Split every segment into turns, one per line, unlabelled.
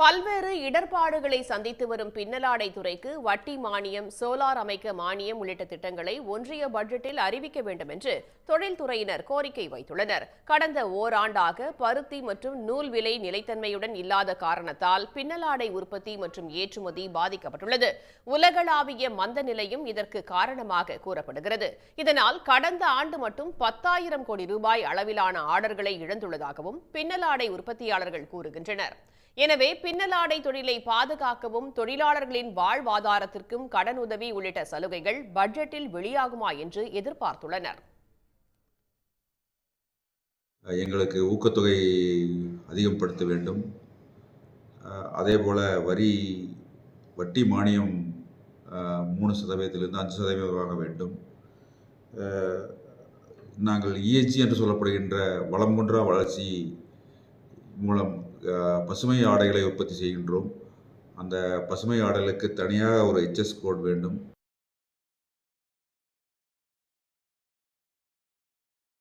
பல்வேறு இடர்பாடுகளை சந்தித்து வரும் பின்னலாடை துறைக்கு வட்டி மானியம் சோலார் அமைக்க மானியம் உள்ளிட்ட திட்டங்களை ஒன்றிய பட்ஜெட்டில் அறிவிக்க வேண்டும் என்று தொழில்துறையினர் கோரிக்கை வைத்துள்ளனர். கடந்த ஓராண்டாக பருத்தி மற்றும் நூல் விலை நிலைத்தன்மையுடன் இல்லாத காரணத்தால் பின்னலாடை உற்பத்தி மற்றும் ஏற்றுமதி பாதிக்கப்பட்டுள்ளது. உலகளாவிய மந்த நிலையும் இதற்கு காரணமாக கூறப்படுகிறது. இதனால் கடந்த ஆண்டு மட்டும் பத்தாயிரம் கோடி ரூபாய் அளவிலான ஆர்டர்களை இழந்துள்ளதாகவும் பின்னலாடை உற்பத்தியாளர்கள் கூறுகின்றனர். எனவே பின்னலாடை தொழிலை பாதுகாக்கவும் தொழிலாளர்களின் வாழ்வாதாரத்திற்கும் கடனுதவி உள்ளிட்ட சலுகைகள் பட்ஜெட்டில் வெளியாகுமா என்று எதிர்பார்த்துள்ளனர்.
எங்களுக்கு ஊக்கத்தொகை அதிகப்படுத்த வேண்டும். அதே போல் வரி வட்டி மானியம் மூணு சதவீதத்திலிருந்து அஞ்சு சதவீதமாக வேண்டும். நாங்கள் இஎச்சி என்று சொல்லப்படுகின்ற வளம் குன்றா வளர்ச்சி மூலம் பசுமை ஆடைகளை உற்பத்தி செய்கின்றோம். அந்த பசுமை ஆடைகளுக்கு தனியாக ஒரு ஹெச்எஸ் கோட் வேண்டும்.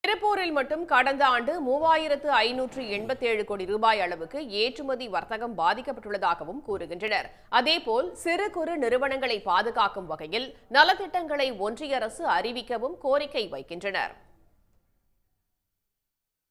திருப்பூரில் மட்டும் கடந்த ஆண்டு மூவாயிரத்து ஐநூற்று எண்பத்தேழு கோடி ரூபாய் அளவுக்கு ஏற்றுமதி வர்த்தகம் பாதிக்கப்பட்டுள்ளதாகவும் கூறுகின்றனர். அதேபோல் சிறு குறு நிறுவனங்களை பாதுகாக்கும் வகையில் நலத்திட்டங்களை ஒன்றிய அரசு அறிவிக்கவும் கோரிக்கை வைக்கின்றனர்.